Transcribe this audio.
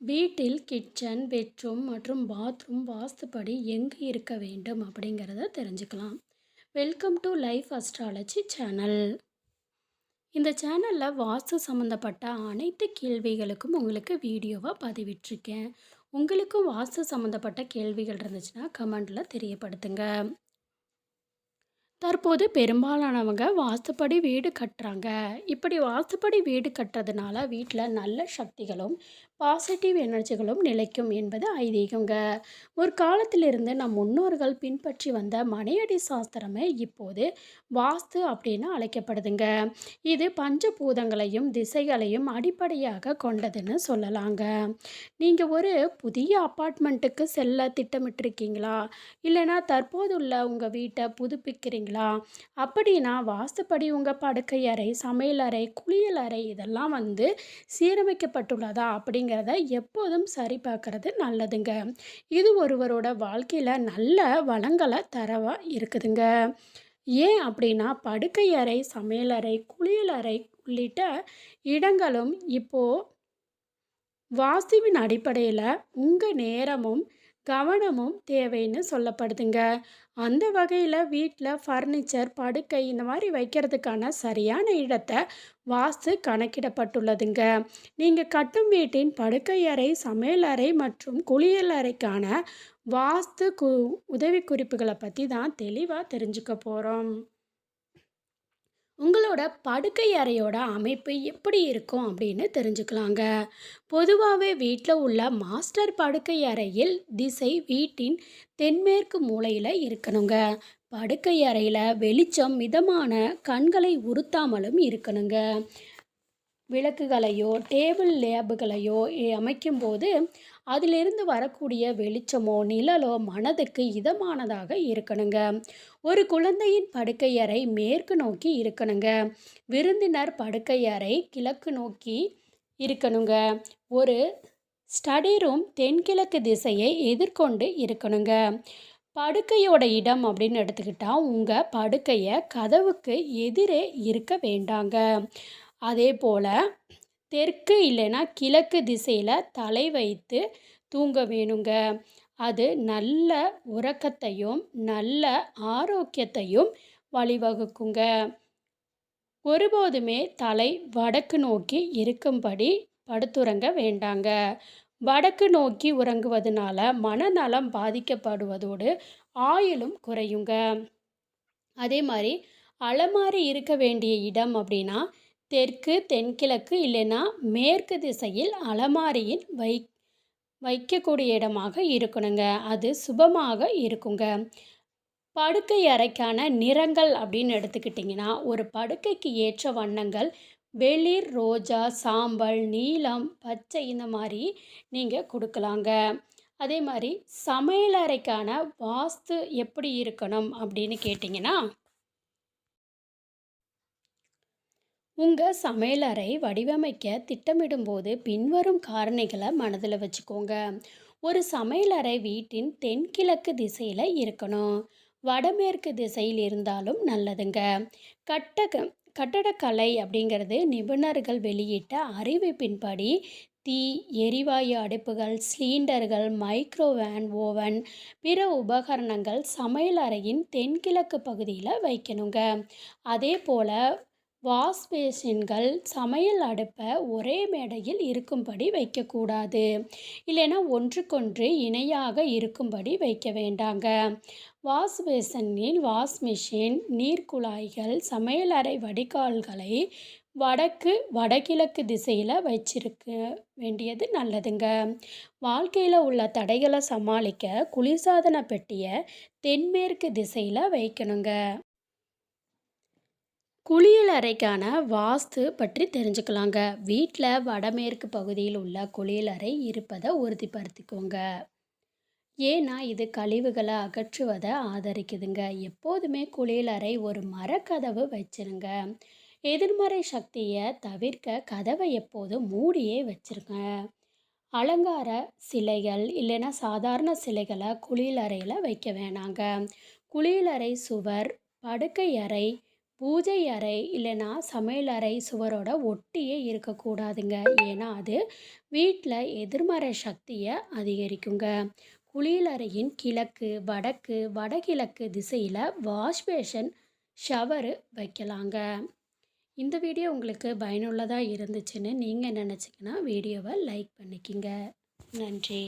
வீட்டில் kitchen, bedroom மற்றும் bathroom வாஸ்துப்படி எங்கே இருக்க வேண்டும் அப்படிங்கிறத தெரிஞ்சுக்கலாம். Welcome to life astrology channel. இந்த சேனலில் வாஸ்து சம்மந்தப்பட்ட அனைத்து கேள்விகளுக்கும் உங்களுக்கு வீடியோவாக பதிவிட்டிருக்கேன். உங்களுக்கும் வாஸ்து சம்மந்தப்பட்ட கேள்விகள் இருந்துச்சுன்னா கமெண்டில் தெரியப்படுத்துங்க. தற்போது பெரும்பாலானவங்க வாஸ்துப்படி வீடு கட்டுறாங்க. இப்படி வாஸ்துப்படி வீடு கட்டுறதுனால வீட்டில் நல்ல சக்திகளும், பாசிட்டிவ் எனர்ஜிகளும் நிலைக்கும் என்பது ஐதீகங்க. ஒரு காலத்திலிருந்து நம் முன்னோர்கள் பின்பற்றி வந்த மனையடி சாஸ்திரமே இப்போது வாஸ்து அப்படின்னு அழைக்கப்படுதுங்க. இது பஞ்சபூதங்களையும், திசைகளையும் அடிப்படையாக கொண்டதுன்னு சொல்லலாங்க. நீங்கள் ஒரு புதிய அப்பார்ட்மெண்ட்டுக்கு செல்ல திட்டமிட்டிருக்கீங்களா? இல்லைனா தற்போதுள்ள உங்கள் வீட்டை புதுப்பிக்கிறீங்களா? அப்படின்னா வாஸ்துப்படி உங்கள் படுக்கை அறை, சமையலறை, குளியலறை இதெல்லாம் வந்து சீரமைக்கப்பட்டுள்ளதா அப்படிங்கிறத எப்போதும் சரி பார்க்கறது நல்லதுங்க. இது ஒருவரோட வாழ்க்கையில் நல்ல வளங்களை தரவாக இருக்குதுங்க. ஏன் அப்படின்னா படுக்கை அறை, சமையலறை, குளியலறை உள்ளிட்ட இடங்களும் இப்போ வாஸ்துவின் அடிப்படையில் உங்கள் நேரமும், கவனமும் தேவைன்னு சொல்லப்படுதுங்க. அந்த வகையில் வீட்டில் ஃபர்னிச்சர், படுக்கை இந்த மாதிரி வைக்கிறதுக்கான சரியான இடத்தை வாஸ்து கணக்கிடப்பட்டுள்ளதுங்க. நீங்கள் கட்டும் வீட்டின் படுக்கை அறை சமையல் அறை மற்றும் குளியல் அறைக்கான வாஸ்து கு உதவிக்குறிப்புகள பற்றி தான் தெளிவாக தெரிஞ்சுக்க போகிறோம் உங்களோட படுக்கை அறையோட அமைப்பு எப்படி இருக்கும் அப்படின்னு தெரிஞ்சுக்கலாங்க. பொதுவாகவே வீட்டில் உள்ள மாஸ்டர் படுக்கை அறையில் திசை வீட்டின் தென்மேற்கு மூலையில் இருக்கணுங்க. படுக்கை அறையில் வெளிச்சம் மிதமான, கண்களை உறுத்தாமலும் இருக்கணுங்க. விளக்குகளையோ, டேபிள் லேபுகளையோ அமைக்கும்போது அதிலிருந்து வரக்கூடிய வெளிச்சமோ, நிழலோ மனதுக்கு இதமானதாக இருக்கணுங்க. ஒரு குழந்தையின் படுக்கையறை மேற்கு நோக்கி இருக்கணுங்க. விருந்தினர் படுக்கையறை கிழக்கு நோக்கி இருக்கணுங்க. ஒரு ஸ்டடி ரூம் தென்கிழக்கு திசையை எதிர்கொண்டு இருக்கணுங்க. படுக்கையோட இடம் அப்படின்னு எடுத்துக்கிட்டால் உங்கள் படுக்கையை கதவுக்கு எதிரே இருக்க வேண்டாங்க. அதே போல் தெற்கு இல்லைன்னா கிழக்கு திசையில் தலை வைத்து தூங்க வேணுங்க. அது நல்ல உறக்கத்தையும், நல்ல ஆரோக்கியத்தையும் வழிவகுக்குங்க. ஒருபோதுமே தலை வடக்கு நோக்கி இருக்கும்படி படுத்துறங்க வேண்டாங்க. வடக்கு நோக்கி உறங்குவதனால மனநலம் பாதிக்கப்படுவதோடு ஆயுளும் குறையுங்க. அதே மாதிரி அலமாரி இருக்க வேண்டிய இடம் அப்படின்னா தெற்கு, தென்கிழக்கு இல்லைன்னா மேற்கு திசையில் அலமாரியின் வை வைக்கக்கூடிய இடமாக இருக்கணுங்க. அது சுபமாக இருக்குங்க. படுக்கை அறைக்கான நிறங்கள் அப்படின்னு எடுத்துக்கிட்டிங்கன்னா ஒரு படுக்கைக்கு ஏற்ற வண்ணங்கள் வெளிர் ரோஜா, சாம்பல், நீலம், பச்சை இந்த மாதிரி நீங்கள் கொடுக்கலாங்க அதே மாதிரி சமையலறைக்கான வாஸ்து எப்படி இருக்கணும் அப்படின்னு கேட்டிங்கன்னா உங்கள் சமையலறை வடிவமைக்க திட்டமிடும்போது பின்வரும் காரணிகளை மனதில் வச்சுக்கோங்க. ஒரு சமையலறை வீட்டின் தென்கிழக்கு திசையில் இருக்கணும். வடமேற்கு திசையில் இருந்தாலும் நல்லதுங்க. கட்டக கட்டடக்கலை அப்படிங்கிறது நிபுணர்கள் வெளியிட்ட அறிவிப்பின்படி தீ, எரிவாயு அடுப்புகள், சிலிண்டர்கள், மைக்ரோவேன் ஓவன், பிற உபகரணங்கள் சமையலறையின் தென்கிழக்கு பகுதியில் வைக்கணுங்க. அதே போல் வாஷ் பேஷின்கள் சமையல் அடுப்பை ஒரே மேடையில் இருக்கும்படி வைக்கக்கூடாது. இல்லைனா ஒன்றுக்கொன்று இணையாக இருக்கும்படி வைக்க வேண்டாங்க. வாஷ் பேசினில் வாஷ் மெஷின், நீர்க்குழாய்கள், சமையலறை வடிகால்களை வடக்கு, வடகிழக்கு திசையில் வச்சிருக்க வேண்டியது நல்லதுங்க. வாழ்க்கையில் உள்ள தடைகளை சமாளிக்க குளிர்சாதன பெட்டியை தென்மேற்கு திசையில் வைக்கணுங்க. குளியலறைக்கான வாஸ்து பற்றி தெரிஞ்சுக்கலாங்க. வீட்டில் வடமேற்கு பகுதியில் உள்ள குளியலறை இருப்பதை உறுதிப்படுத்திக்கோங்க. ஏன்னா இது கழிவுகளை அகற்றுவதை ஆதரிக்குதுங்க. எப்போதுமே குளியலறை ஒரு மரக்கதவு வச்சிருங்க. எதிர்மறை சக்தியை தவிர்க்க கதவை எப்போதும் மூடியே வச்சுருங்க அலங்கார சிலைகள் இல்லைன்னா சாதாரண சிலைகளை குளியலறையில் வைக்க வேணாங்க. குளியலறை சுவர், படுக்கை அறை, பூஜை அறை இல்லைன்னா சமையல் அறை சுவரோட ஒட்டியே இருக்கக்கூடாதுங்க. ஏன்னா அது வீட்டில் எதிர்மறை சக்தியை அதிகரிக்குங்க. குளியலறையின் கிழக்கு வடக்கு வடகிழக்கு திசையில் வாஷ் பேஷன் ஷவரு வைக்கலாங்க. இந்த வீடியோ உங்களுக்கு பயனுள்ளதாக இருந்துச்சுன்னு நீங்கள் நினச்சிங்கன்னா வீடியோவை லைக் பண்ணிக்கிங்க. நன்றி.